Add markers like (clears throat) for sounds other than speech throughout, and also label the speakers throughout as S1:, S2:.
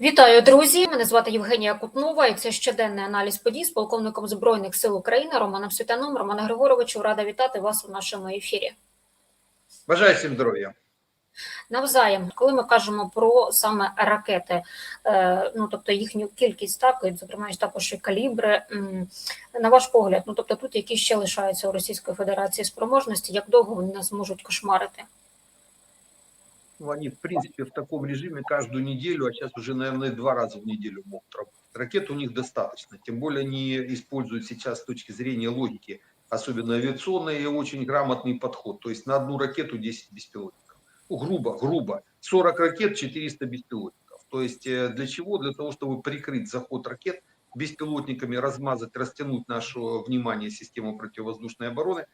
S1: Вітаю, друзі! Мене звати Євгенія Кутнова, і це щоденний аналіз подій з полковником збройних сил України Романом Світаном. Романа Григоровичу, рада вітати вас у нашому ефірі.
S2: Бажаю всім здоров'я.
S1: Навзаєм, коли ми кажемо про саме ракети, е, ну тобто їхню кількість так, і, зокрема також і калібри. На ваш погляд, ну тобто тут які ще лишаються у Російської Федерації спроможності, як довго вони нас можуть кошмарити?
S2: Ну, Они, в принципе, в таком режиме каждую неделю, а сейчас уже, наверное, два раза в неделю могут работать. Ракет у них достаточно. Тем более они используют сейчас с точки зрения логики, особенно авиационный, очень грамотный подход. То есть на одну ракету 10 беспилотников. Ну, грубо, грубо. 40 ракет, 400 беспилотников. То есть э, для чего? Для того, чтобы прикрыть заход ракет беспилотниками, размазать, растянуть наше внимание систему противовоздушной обороны,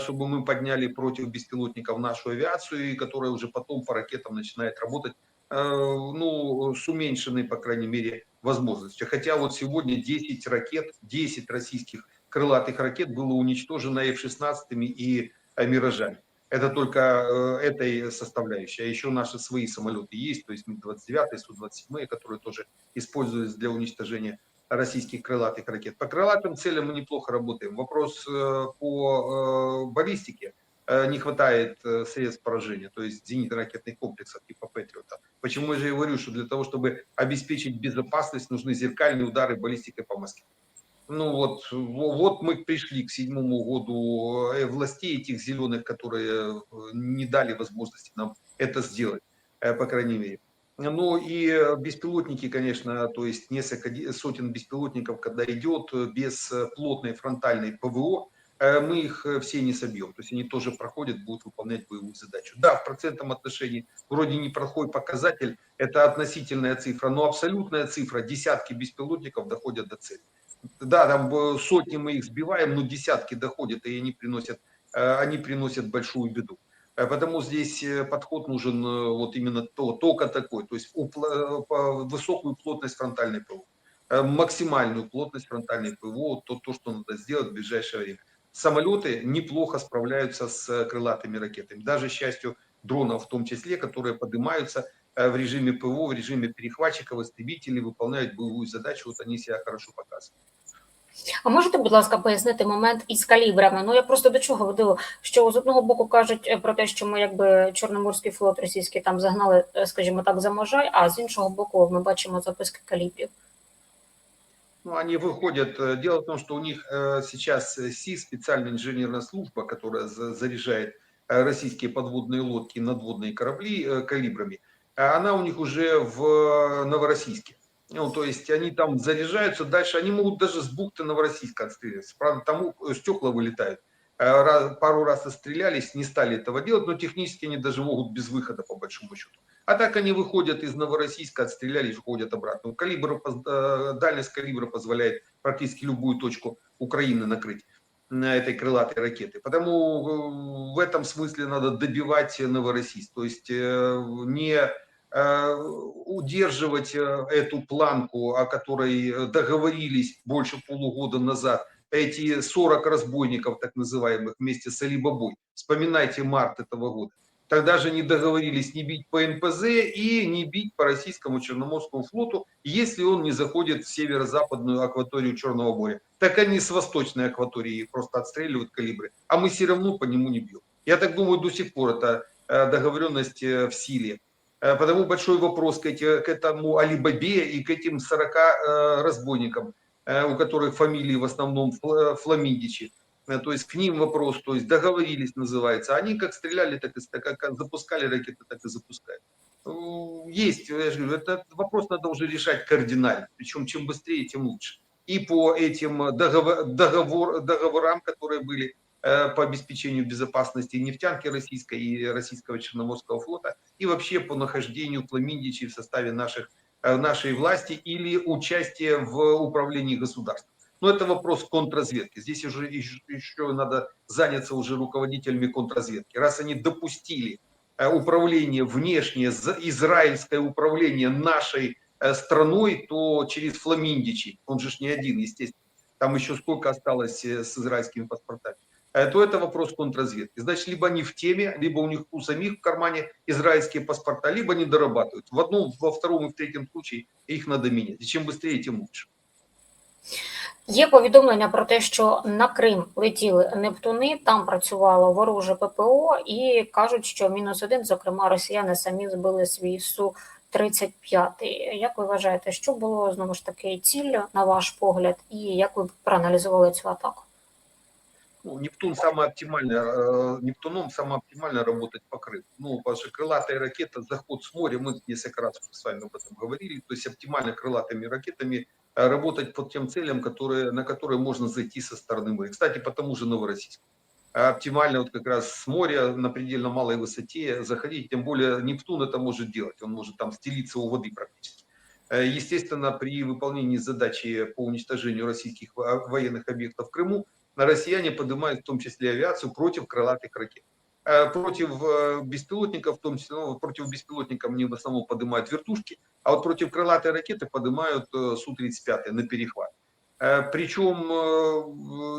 S2: чтобы мы подняли против беспилотников нашу авиацию, и которая уже потом по ракетам начинает работать, э, ну, с уменьшенной, по крайней мере, возможностью. Хотя вот сегодня 10 ракет, 10 российских крылатых ракет было уничтожено F-16 и э, «Миражами». Это только э, этой составляющей. А еще наши свои самолеты есть, то есть Ми-29, Су-27, которые тоже используются для уничтожения российских крылатых ракет. По крылатым целям мы неплохо работаем. Вопрос э, по э, баллистике. Э, Не хватает средств поражения, то есть зенитно-ракетных комплексов типа Патриота. Почему я же говорю, что для того, чтобы обеспечить безопасность, нужны зеркальные удары баллистикой по Москве. Ну вот, во- вот мы пришли к седьмому году властей этих зеленых, которые не дали возможности нам это сделать, по крайней мере. Ну и э, беспилотники, конечно, то есть несколько сотен беспилотников, когда идет э, без э, плотной фронтальной ПВО, мы их все не собьем. То есть они тоже проходят, будут выполнять боевую задачу. Да, в процентном отношении вроде неплохой показатель, это относительная цифра, но абсолютная цифра, десятки беспилотников доходят до цели. Да, там сотни мы их сбиваем, но десятки доходят, и они приносят, они приносят большую беду. Э, Потому здесь э, подход нужен э, вот именно то, только такой, то есть высокую плотность фронтальной ПВО, максимальную плотность фронтальной ПВО, то, то, что надо сделать в ближайшее время. Самолеты неплохо справляются с крылатыми ракетами, даже, счастью, дронов в том числе, которые поднимаются в режиме ПВО, в режиме перехватчиков, истребителей, выполняют боевую задачу, вот они себя хорошо показывают.
S1: А можете, будь ласка, пояснити момент із калібрами? Ну я просто до чого веду, що з одного боку кажуть е, про те, що ми якби Чорноморський флот російський там загнали, е, скажімо так, за можай, а з іншого боку, ми бачимо записки калібрів.
S2: Ну, они выходят. э, Дело в том, что у них э, сейчас э, СИС, специальная инженерная служба, которая за- заряжает э, российские подводные лодки, надводные корабли э, калибрами, а она у них уже в э, Новороссийске. Ну, то есть они там заряжаются, дальше они могут даже с бухты Новороссийска отстреливаться. Правда, там э, стекла вылетают. Э, Пару раз отстрелялись, не стали этого делать, но технически они даже могут без выхода, по большому счету. А так они выходят из Новороссийска, отстрелялись, выходят обратно. Калибр, э, дальность калибра позволяет практически любую точку Украины накрыть на этой крылатой ракеты. Потому в этом смысле надо добивать Новороссийск. То есть не удерживать э, эту планку, о которой э, договорились больше полугода назад, эти 40 разбойников, так называемых, вместе с Алибабой. Вспоминайте март этого года. Тогда же не договорились не бить по НПЗ и не бить по российскому Черноморскому флоту, если он не заходит в северо-западную акваторию Черного моря. Так они с восточной акватории просто отстреливают калибры, а мы все равно по нему не бьем. Я так думаю, до сих пор это э, договоренность э, в силе. Э, Потому большой вопрос к, эти- к этому Алибабе и к этим 40 э, разбойникам, э, у которых фамилии в основном Фла- Фламидичи. Э, То есть к ним вопрос, то есть договорились называется. Они как стреляли, так и как как запускали ракеты, так и запускают. Ну, Есть, я же говорю, этот вопрос надо уже решать кардинально. Причем чем быстрее, тем лучше. И по этим договор, договор, договорам, которые были э, по обеспечению безопасности нефтянки российской и российского Черноморского флота, и вообще по нахождению Фламиндичей в составе наших, э, нашей власти или участие в управлении государством. Но это вопрос контрразведки. Здесь уже еще, надо заняться уже руководителями контрразведки. Раз они допустили э, управление внешнее, израильское управление нашей э, страной, то через Фламиндичи, он же не один, естественно, там еще сколько осталось э, с израильскими паспортами, э, то это вопрос контрразведки. Значит, либо они в теме, либо у них у самих в кармане израильские паспорта, либо они дорабатывают. В одном, во втором и в третьем случае их надо менять. И чем быстрее, тем лучше.
S1: Є повідомлення про те, що на Крим летіли Нептуни, там працювало вороже ППО, і кажуть, що мінус один, зокрема, росіяни самі збили свій су 35 Як ви вважаєте, що було знову ж таки ціллю, на ваш погляд, і як ви б проаналізували цю атаку?
S2: Ну, Нептун самое оптимальное, э, Нептуном самое оптимально работать по Крыму. Ну, потому что крылатая ракета, заход с моря, мы несколько раз уже с вами об этом говорили, то есть оптимально крылатыми ракетами э, работать по тем целям, которые, на которые можно зайти со стороны моря. Кстати, по тому же Новороссийску. А Оптимально вот как раз с моря на предельно малой высоте заходить, тем более Нептун это может делать, он может там стелиться у воды практически. Э, Естественно, при выполнении задачи по уничтожению российских во- военных объектов в Крыму россияне поднимают в том числе авиацию против крылатых ракет. Э, Против э, беспилотников, в том числе, ну, против беспилотников они в основном поднимают вертушки, а вот против крылатой ракеты поднимают э, Су-35 на перехват. Причем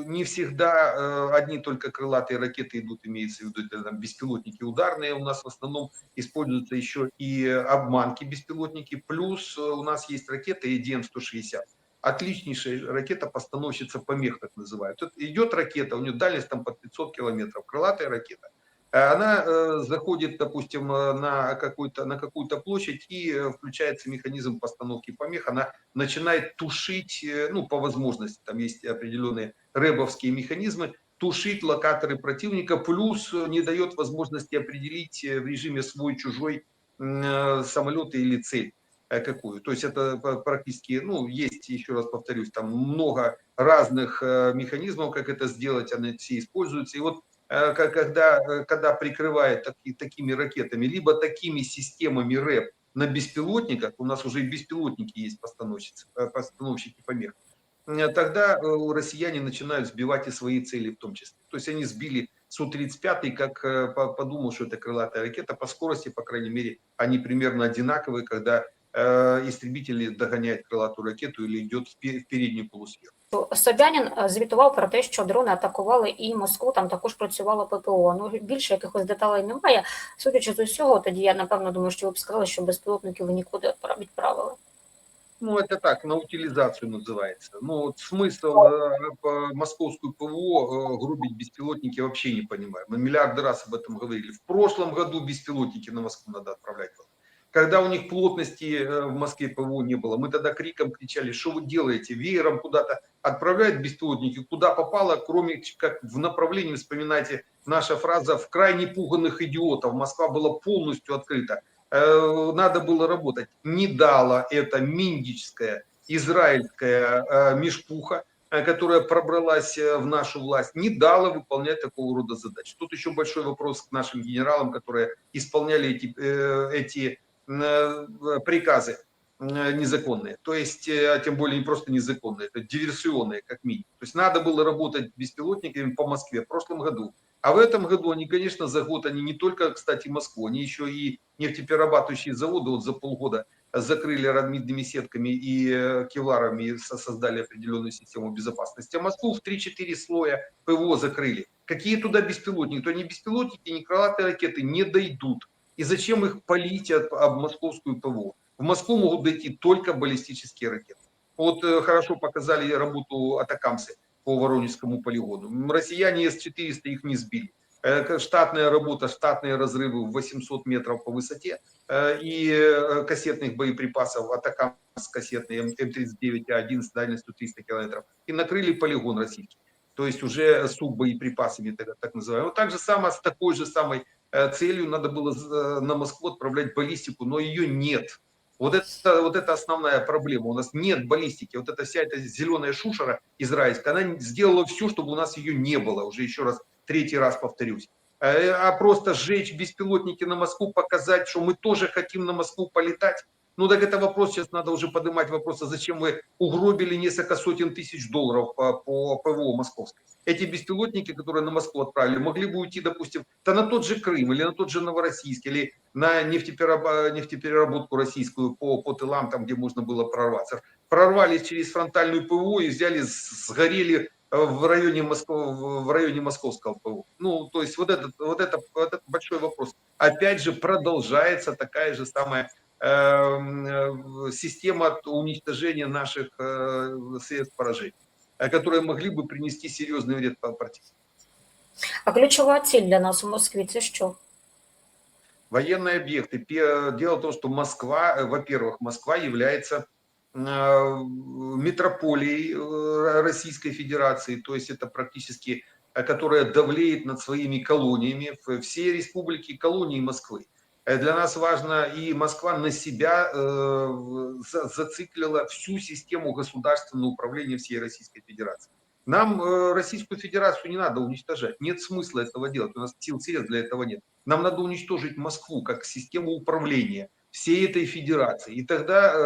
S2: не всегда одни только крылатые ракеты идут, имеется в виду это, там, беспилотники ударные, у нас в основном используются еще и обманки беспилотники, плюс у нас есть ракеты EDM-160 отличнейшая ракета-постановщица помех, так называют. Тут идет ракета, у нее дальность там под 500 километров, крылатая ракета. Э, Она э, заходит, допустим, э, на, какую-то, на какую-то площадь и включается механизм постановки помех. Она начинает тушить, ну, по возможности, там есть определенные рэбовские механизмы, тушить локаторы противника, плюс не дает возможности определить в режиме свой-чужой самолет или цель какую. То есть это практически, ну, есть, еще раз повторюсь, там много разных э, механизмов, как это сделать, они все используются. И вот э, когда, э, когда прикрывает таки- такими ракетами, либо такими системами РЭП на беспилотниках, у нас уже и беспилотники есть постановщицы, э, постановщики помех, э, тогда э, россияне начинают сбивать и свои цели в том числе. То есть они сбили Су-35, как э, по- подумал, что это крылатая ракета, по скорости, по крайней мере, они примерно одинаковые, когда э, истребители догоняют крылатую ракету или идет в пе- в переднюю полусферу.
S1: Собянін е, звітував про те, що дрони атакували і Москву, там також працювало ППО. Ну більше якихось деталей немає. Судячи з усього, тоді я напевно думаю, що ви б сказали, що безпілотників ви нікуди відпра- відправили.
S2: Ну, это так, на утилизацию называется. Ну, вот смысл э, по- московскую ПВО э, грубить беспилотники вообще не понимаю. Мы миллиарды раз об этом говорили. В прошлом году беспилотники на Москву надо отправлять. Когда у них плотности э, в Москве ПВО не было, мы тогда криком кричали, что вы делаете, веером куда-то отправляют беспилотники, куда попало, кроме как в направлении, вспоминайте, наша фраза «в крайне пуганных идиотов». Москва была полностью открыта. Э, надо было работать. Не дала это миндическая израильская э, межпуха, э, которая пробралась в нашу власть, не дала выполнять такого рода задачи. Тут еще большой вопрос к нашим генералам, которые исполняли эти, эти приказы э, незаконные. То есть, э, тем более не просто незаконные, это диверсионные, как минимум. То есть надо было работать беспилотниками по Москве в прошлом году. А в этом году они, конечно, за год, они не только, кстати, Москву, они еще и нефтеперерабатывающие заводы вот за полгода закрыли радмидными сетками и э, кевларами создали определенную систему безопасности. А Москву в 3-4 слоя ПВО закрыли. Какие туда беспилотники? То ни беспилотники, ни крылатые ракеты не дойдут. И зачем их полить об, об московскую ПВО? В Москву могут дойти только баллистические ракеты. Вот э, хорошо показали работу атакамсы по Воронежскому полигону. Россияне С-400 их не сбили. Э, Штатная работа, штатные разрывы в 800 метров по высоте э, и кассетных боеприпасов, атакам с кассетной М39А1 с дальностью 300 километров. И накрыли полигон российский. То есть уже с боеприпасами, так, называемым. Так же самое, с такой же самой целью надо было э, на Москву отправлять баллистику, но ее нет. Вот это, вот это основная проблема. У нас нет баллистики. Вот эта вся эта зеленая шушера израильская, она сделала все, чтобы у нас ее не было. Уже еще раз, третий раз повторюсь. Э, А просто сжечь беспилотники на Москву, показать, что мы тоже хотим на Москву полетать. Ну так это вопрос, сейчас надо уже поднимать вопрос, а зачем вы угробили несколько сотен тысяч долларов по, по ПВО московской. Эти беспилотники, которые на Москву отправили, могли бы уйти, допустим, да на тот же Крым, или на тот же Новороссийск, или на нефтеперераб- нефтепереработку российскую по, по тылам, там, где можно было прорваться. Прорвались через фронтальную ПВО и взяли, сгорели э, в районе, Москвы, в районе московского ПВО. Ну, то есть вот этот, вот, это, вот этот большой вопрос. Опять же, продолжается такая же самая система уничтожения наших э, средств поражения, э, которые могли бы принести серьезный вред по противнику.
S1: А ключова ціль для нас у Москві це що?
S2: Военные объекты. Дело в том, что Москва, э, во-первых, Москва является э, метрополией э, Российской Федерации, то есть это практически, э, которая давлеет над своими колониями, в- все республики колонии Москвы. Э, Для нас важно, и Москва на себя э, за- зациклила всю систему государственного управления всей Российской Федерации. Нам э, Российскую Федерацию не надо уничтожать, нет смысла этого делать, у нас сил средств для этого нет. Нам надо уничтожить Москву как систему управления всей этой федерации. И тогда э,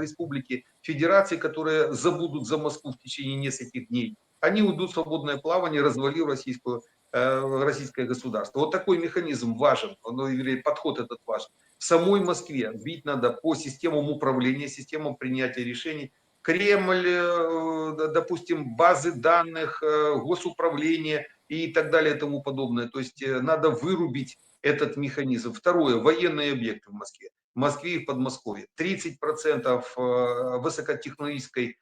S2: республики федерации, которые забудут за Москву в течение нескольких дней, они уйдут в свободное плавание, развалив российскую, российское государство. Вот такой механизм важен, ну, или подход этот важен. В самой Москве бить надо по системам управления, системам принятия решений. Кремль, э, допустим, базы данных, э, госуправление и так далее и тому подобное. То есть э, надо вырубить этот механизм. Второе, военные объекты в Москве. В Москве и в Подмосковье. 30% э, высокотехнологической э,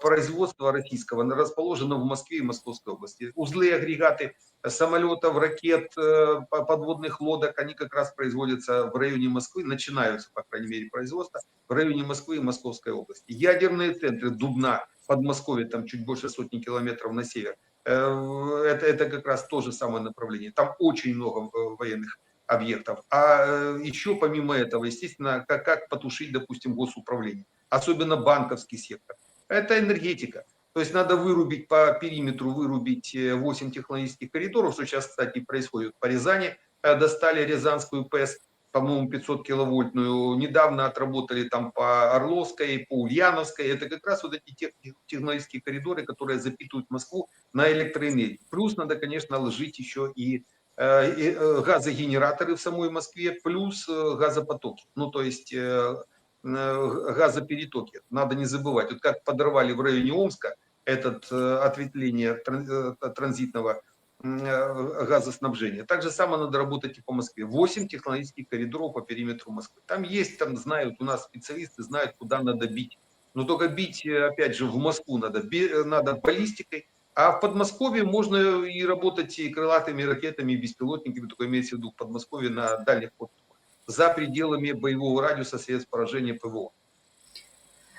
S2: производства российского расположено в Москве и Московской области. Узлы, агрегаты самолетов, ракет, по- подводных лодок, они как раз производятся в районе Москвы, начинаются, по крайней мере, производство в районе Москвы и Московской области. Ядерные центры Дубна, Подмосковье, там чуть больше сотни километров на север, это, это как раз то же самое направление. Там очень много э, военных объектов. А э, еще помимо этого, естественно, как, как потушить, допустим, госуправление, особенно банковский сектор. Это энергетика. То есть надо вырубить по периметру, вырубить э, 8 технологических коридоров, что сейчас, кстати, происходит по Рязани. Э, Достали Рязанскую ПЭС, по-моему, 500 киловольтную. Недавно отработали там по Орловской, по Ульяновской. Это как раз вот эти тех- технологические коридоры, которые запитывают Москву на электроэнергию. Плюс надо, конечно, ложить еще и э, э, газогенераторы в самой Москве, плюс э, газопотоки. Ну, то есть э, э, газоперетоки. Надо не забывать. Вот как подорвали в районе Омска этот э, ответвление э, транзитного э, газоснабжения. Так же самое надо работать и по Москве. 8 технологических коридоров по периметру Москвы. Там есть, там знают, у нас специалисты знают, куда надо бить. Но только бить, э, опять же, в Москву надо, э, надо баллистикой, а в Подмосковье можно и работать и крылатыми ракетами, и беспилотниками, только имеется в виду в Подмосковье на дальних подступах, за пределами боевого радиуса средств поражения ПВО.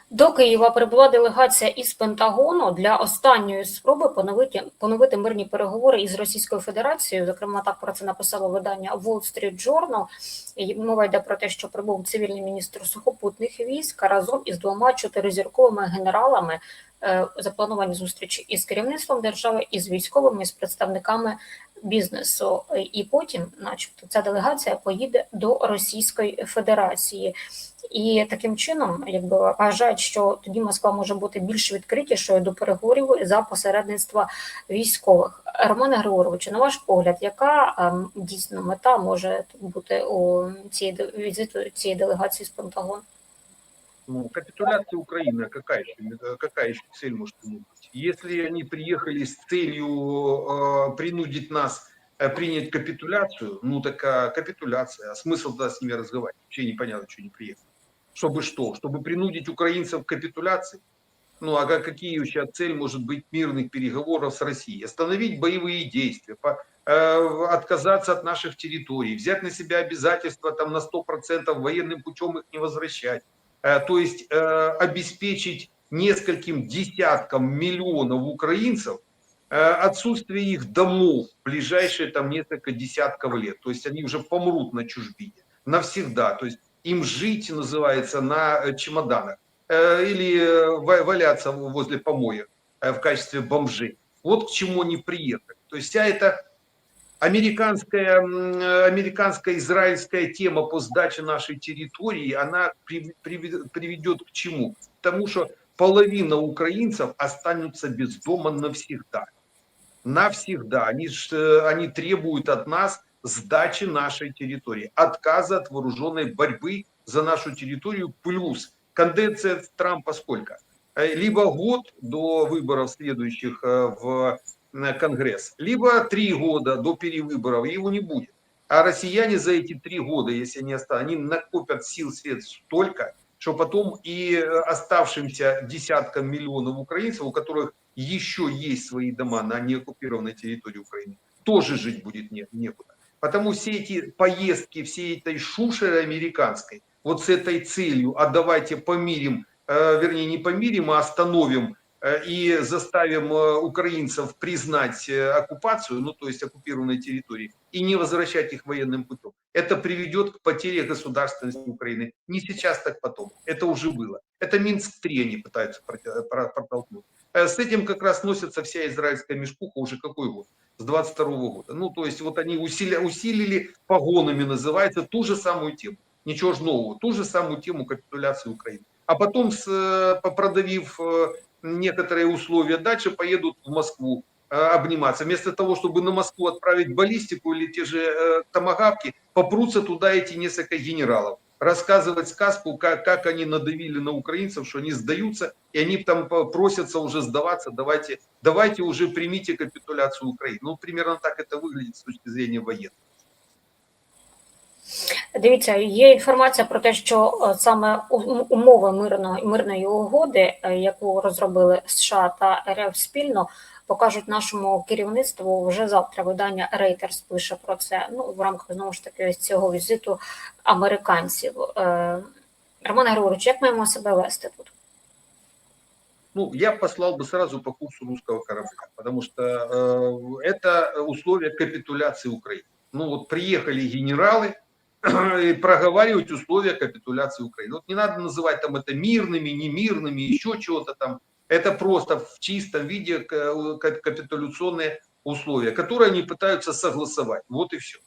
S1: До Києва прибула делегація із Пентагону для останньої спроби поновити, поновити мирні переговори із Російською Федерацією. Зокрема, так про це написало видання Wall Street Journal. І мова йде про те, що прибув цивільний міністр сухопутних військ разом із двома чотиризірковими генералами. Е, Заплановані зустрічі із керівництвом держави, із військовими, з представниками бізнесу. І потім, начебто, ця делегація поїде до Російської Федерації. І таким чином, якби вважають, що тоді Москва може бути більш відкритішою до переговорів за посередництва військових. Романе Григоровичу, на ваш погляд, яка ем, дійсно мета може бути у цієї візиту цієї делегації з Пентагону?
S2: Ну, капитуляция Украины, а какая еще, э, какая еще цель может быть? Если они приехали с целью э, принудить нас э, принять капитуляцию, ну такая капитуляция, а смысл тогда с ними разговаривать? Вообще непонятно, что они приехали. Чтобы что? Чтобы принудить украинцев к капитуляции? Ну а ка- какие еще цель может быть мирных переговоров с Россией? Остановить боевые действия, по- э, отказаться от наших территорий, взять на себя обязательства там на 100% военным путем их не возвращать. Э, то есть э, обеспечить нескольким десяткам миллионов украинцев э, отсутствие их домов в ближайшие там несколько десятков лет. То есть они уже помрут на чужбине навсегда. То есть им жить называется на чемоданах или ва- валяться возле помоек э, в качестве бомжей. Вот к чему они приехали. То есть вся эта американская, американская израильская тема по сдаче нашей территории, она при- приведет к чему? К тому, что половина украинцев останутся без дома навсегда. Навсегда. Они, э, они требуют от нас сдачи нашей территории, отказа от вооруженной борьбы за нашу территорию, плюс конденция Трампа сколько? Э, Либо год до выборов следующих э, в Конгресс, либо три года до перевыборов, его не будет. А россияне за эти три года, если они останутся, они накопят сил, средств столько, что потом и э, оставшимся десяткам миллионов украинцев, у которых еще есть свои дома на неоккупированной территории Украины, тоже жить будет не, некуда. Потому все эти поездки, всей этой шушеры американской, вот с этой целью, а давайте помирим, э, вернее не помирим, а остановим и заставим э, украинцев признать э, оккупацию, ну то есть оккупированной территории, и не возвращать их военным путем. Это приведет к потере государственности Украины. Не сейчас, так потом. Это уже было. Это Минск-3 они пытаются протолкнуть. Э, С этим как раз носится вся израильская мешкуха уже какой год? С 22 года. Ну, то есть вот они усилили, усилили погонами, называется, ту же самую тему. Ничего ж нового. Ту же самую тему капитуляции Украины. А потом, э, э, некоторые условия дальше, поедут в Москву э, обниматься. Вместо того, чтобы на Москву отправить баллистику или те же э, томагавки, попрутся туда эти несколько генералов рассказывать сказку, как, как они надавили на украинцев, что они сдаются, и они там просятся уже сдаваться, давайте, давайте уже примите капитуляцию Украины. Ну, примерно так это выглядит с точки зрения военной.
S1: Дивіться, є інформація про те, що е, саме у- умови мирної мирної угоди, е, яку розробили США та РФ спільно, покажуть нашому керівництву вже завтра. Видання Reuters пише про це. Ну в рамках знову ж таки ось цього візиту американців. Е, Роман Григорович, як маємо себе вести тут?
S2: Ну, я послал бы сразу по курсу русского корабля, потому что э, это условия капитуляции Украины. Ну, вот приехали генералы (clears throat) и проговаривать условия капитуляции Украины. Вот не надо называть там это мирными, немирными, еще чего-то там. Это просто в чистом виде капитуляционные условия, которые они пытаются согласовать. Вот и все.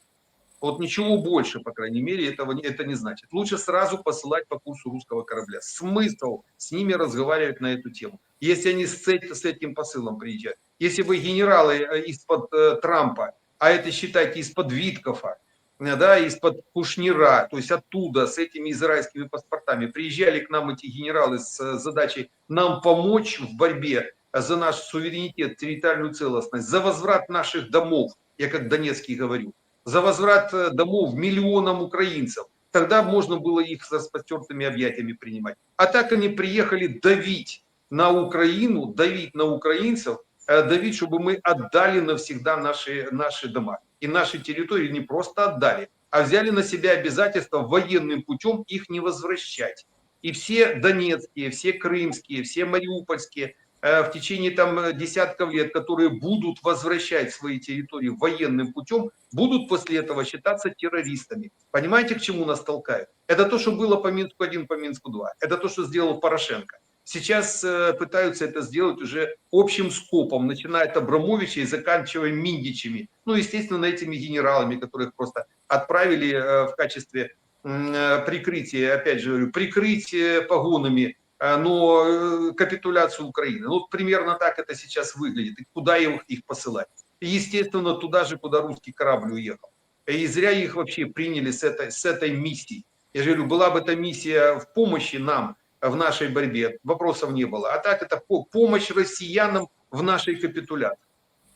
S2: Вот ничего больше, по крайней мере, этого не- это не значит. Лучше сразу посылать по курсу русского корабля. Смысл с ними разговаривать на эту тему. Если они с, с этим посылом приезжают. Если вы генералы э, из-под э, Трампа, а это считайте из-под Виткофа, да, из-под Кушнира, то есть оттуда с этими израильскими паспортами приезжали к нам эти генералы с э, задачей нам помочь в борьбе за наш суверенитет, территориальную целостность, за возврат наших домов, я как Донецкий говорю, за возврат э, домов миллионам украинцев. Тогда можно было их со спотертыми объятиями принимать. А так они приехали давить на Украину, давить на украинцев, э, давить, чтобы мы отдали навсегда наши, наши дома. И наши территории не просто отдали, а взяли на себя обязательство военным путем их не возвращать. И все донецкие, все крымские, все мариупольские э, в течение там э, десятков лет, которые будут возвращать свои территории военным путем, будут после этого считаться террористами. Понимаете, к чему нас толкают? Это то, что было по Минску-1, по Минску-2. Это то, что сделал Порошенко. Сейчас э, пытаются это сделать уже общим скопом, начиная от Абрамовича и заканчивая Миндичами. Ну, естественно, этими генералами, которых просто отправили э, в качестве э, прикрытия, опять же говорю, прикрыть э, погонами, но капитуляцию Украины. Ну, вот примерно так это сейчас выглядит. И куда их, их посылать? Естественно, туда же, куда русский корабль уехал. И зря их вообще приняли с этой, с этой миссией. Я же говорю, была бы эта миссия в помощи нам, в нашей борьбе, вопросов не было. А так это по- помощь россиянам в нашей капитуляции.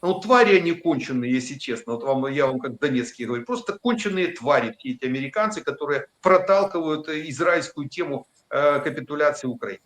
S2: Ну, твари они конченые, если честно. Вот вам, я вам как донецкий говорю. Просто конченые твари, все эти американцы, которые проталкивают э, израильскую тему э, капитуляции Украины.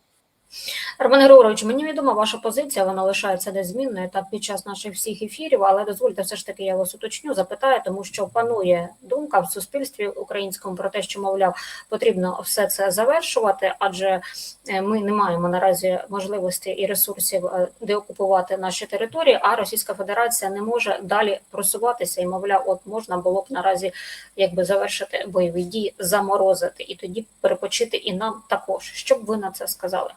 S1: Роман Григорович, мені відома ваша позиція, вона лишається незмінною та під час наших всіх ефірів, але дозвольте все ж таки я вас уточню, запитаю, тому що панує думка в суспільстві українському про те, що мовляв потрібно все це завершувати, адже е, ми не маємо наразі можливості і ресурсів е, деокупувати наші території, а Російська Федерація не може далі просуватися і мовляв, от можна було б наразі якби завершити бойові дії, заморозити і тоді перепочити і нам також. Що б ви на це сказали?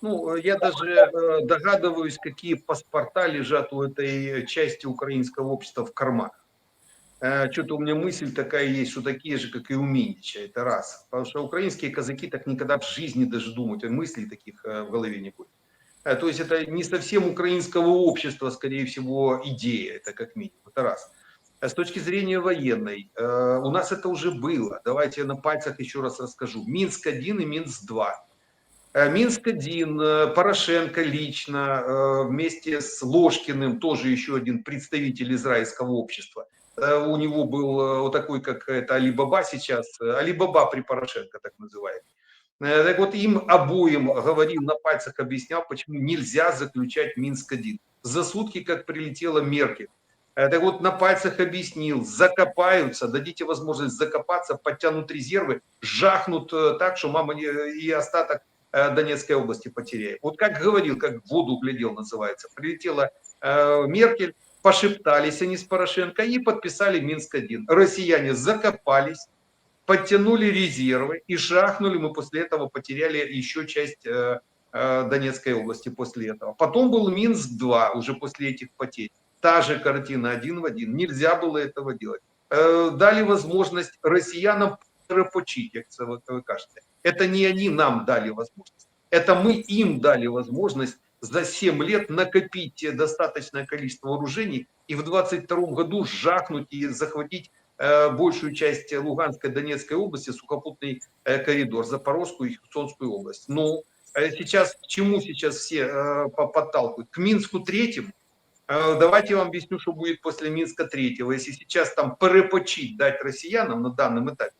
S2: Ну, я даже э, догадываюсь, какие паспорта лежат у этой части украинского общества в карманах. Э, Что-то у меня мысль такая есть, что такие же, как и у Минича, это раз. Потому что украинские казаки так никогда в жизни даже думать, о мыслей таких э, в голове не будет. То есть это не совсем украинского общества, скорее всего, идея, это как минимум, это раз. С точки зрения военной, у нас это уже было. Давайте я на пальцах еще раз расскажу. Минск-1 и Минск-2. Э, Минск-1, э, Порошенко лично, э, вместе с Ложкиным, тоже еще один представитель израильского общества. У него был вот такой, как это Алибаба сейчас, Алибаба при Порошенко, так называемый. Так вот, им обоим говорил, на пальцах объяснял, почему нельзя заключать Минск-1. За сутки, как прилетела Меркель. Так вот, на пальцах объяснил, закопаются, дадите возможность закопаться, подтянут резервы, жахнут так, что мама и остаток Донецкой области потеряет. Вот как говорил, как в воду глядел, называется. Прилетела э, Меркель, пошептались они с Порошенко и подписали Минск-1. Россияне закопались, подтянули резервы и шахнули. Мы после этого потеряли еще часть э, э, Донецкой области после этого. Потом был Минск-2 уже после этих потерь. Та же картина один в один. Нельзя было этого делать. Э, Дали возможность россиянам перепочить, ви ви кажете. Это не они нам дали возможность. Это мы им дали возможность за 7 лет накопить достаточное количество вооружений и в 22 году жахнуть и захватить э, большую часть Луганской, Донецкой области, сухопутный э, коридор, Запорожскую и Херсонскую область. Ну, э, сейчас, к чему сейчас все по- подталкивают? К Минску третьему? Давайте я вам объясню, что будет после Минска третьего. Если сейчас там перепочить дать россиянам на данном этапе,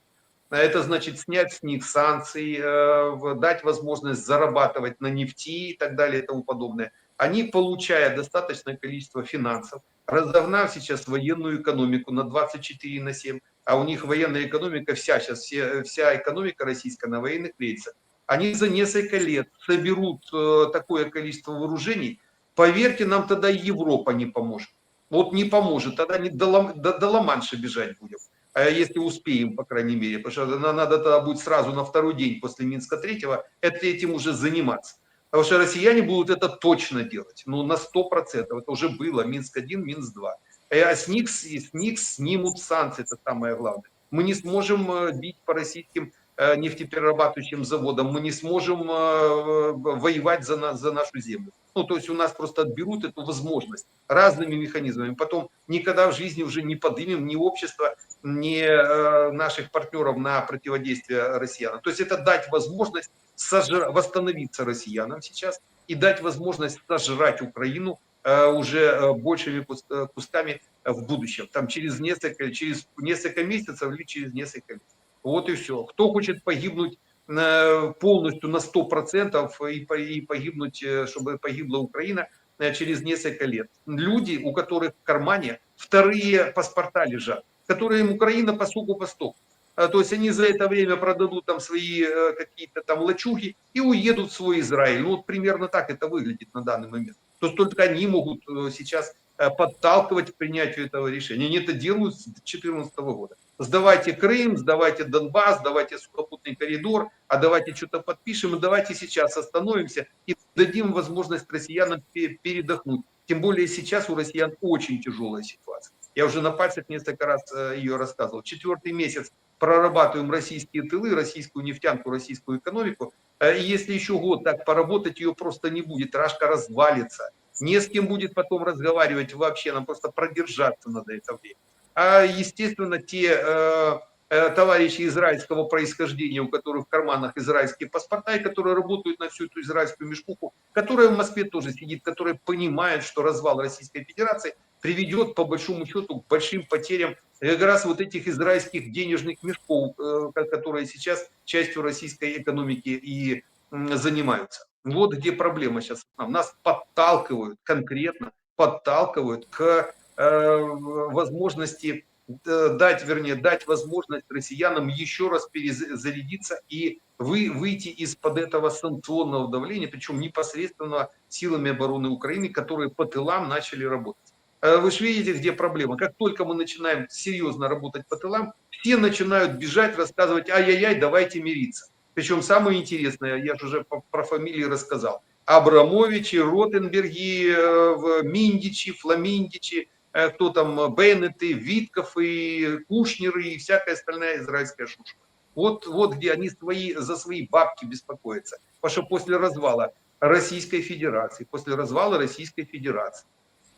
S2: это значит снять с них санкции, э, дать возможность зарабатывать на нефти и так далее и тому подобное. Они, получая достаточное количество финансов, разогнав сейчас военную экономику на 24 на 7, а у них военная экономика вся сейчас, вся экономика российская на военных рельсах, они за несколько лет соберут э, такое количество вооружений, поверьте, нам тогда Европа не поможет. Вот не поможет, тогда не до, до, до Ла-Манша бежать будем. А если успеем, по крайней мере, потому что на- надо тогда будет сразу на второй день после Минска третьего этим уже заниматься. Потому что россияне будут это точно делать, ну на 100%, это уже было, Минск-1, Минск-2. А с них, с них снимут санкции, это самое главное. Мы не сможем э, бить по российским нефтеперерабатывающим заводам, мы не сможем э, воевать за, нас, за нашу землю. Ну, то есть у нас просто отберут эту возможность разными механизмами. Потом никогда в жизни уже не поднимем ни общество, ни э, наших партнеров на противодействие россиянам. То есть это дать возможность сожра- восстановиться россиянам сейчас и дать возможность сожрать Украину э, уже э, большими кус- э, кусками э, в будущем. Там через несколько, через несколько месяцев или через несколько лет. Вот и все. Кто хочет погибнуть э, полностью на 100% и, по- и погибнуть, э, чтобы погибла Украина э, через несколько лет. Люди, у которых в кармане вторые паспорта лежат, которые им Украина по суку по стоку. А, То есть они за это время продадут там свои какие-то там лачуги и уедут в свой Израиль. Ну вот примерно так это выглядит на данный момент. То есть только они могут сейчас подталкивать к принятию этого решения. Они это делают с 2014 года. Сдавайте Крым, сдавайте Донбасс, давайте сухопутный коридор, а давайте что-то подпишем, и давайте сейчас остановимся и дадим возможность россиянам пе- передохнуть. Тем более сейчас у россиян очень тяжелая ситуация. Я уже на пальцах несколько раз э, ее рассказывал. Четвертый месяц прорабатываем российские тылы, российскую нефтянку, российскую экономику. Э, И если еще год так поработать, ее просто не будет. Рашка развалится. Не с кем будет потом разговаривать вообще, нам просто продержаться надо это время. А, естественно, те э, э, товарищи израильского происхождения, у которых в карманах израильские паспорта, и которые работают на всю эту израильскую мешкуху, которая в Москве тоже сидит, которая понимает, что развал Российской Федерации приведет, по большому счету, к большим потерям как раз вот этих израильских денежных мешков, э, ко- которые сейчас частью российской экономики и занимаются. Вот где проблема сейчас. Нас подталкивают конкретно, подталкивают к возможности э, дать, вернее, дать возможность россиянам еще раз перезарядиться и вы, выйти из-под этого санкционного давления, причем непосредственно силами обороны Украины, которые по тылам начали работать. Э, Вы же видите, где проблема. Как только мы начинаем серьезно работать по тылам, все начинают бежать, рассказывать, ай-яй-яй, давайте мириться. Причем самое интересное, я же уже про фамилии рассказал, Абрамовичи, Ротенберги, э, Миндичи, Фламиндичи, э, кто там, э, Беннеты, Витков и Кушнеры и всякая остальная израильская шушка. Вот, вот где они свои, за свои бабки беспокоятся. Потому что после развала Российской Федерации, после развала Российской Федерации,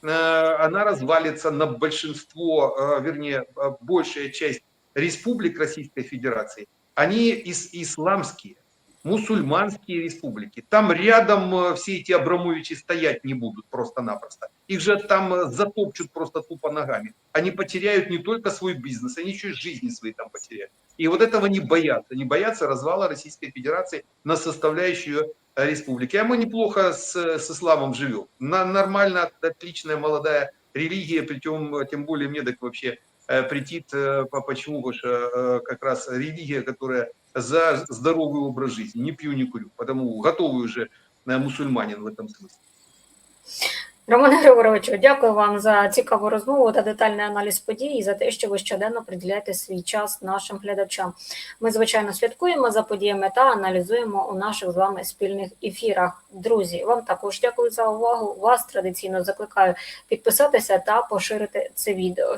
S2: э, она развалится на большинство, э, вернее, э, большая часть республик Российской Федерации, они ис- исламские. Мусульманские республики. Там рядом э, все эти Абрамовичи стоять не будут просто-напросто. Их же там э, затопчут просто тупо ногами. Они потеряют не только свой бизнес, они еще и жизни свои там потеряют. И вот этого не боятся. Не боятся развала Российской Федерации на составляющую э, республики. А мы неплохо с, с исламом живем. На, нормально, отличная молодая религия, причем тем более мне так вообще претит, э, по- почему, потому что э, как раз религия, которая за здоровый образ жизни, не пью, не курю, потому готовый уже э, мусульманин в этом смысле.
S1: Романе Григоровичу, дякую вам за цікаву розмову та детальний аналіз подій і за те, що ви щоденно приділяєте свій час нашим глядачам. Ми, звичайно, слідкуємо за подіями та аналізуємо у наших з вами спільних ефірах. Друзі, вам також дякую за увагу. Вас традиційно закликаю підписатися та поширити це відео.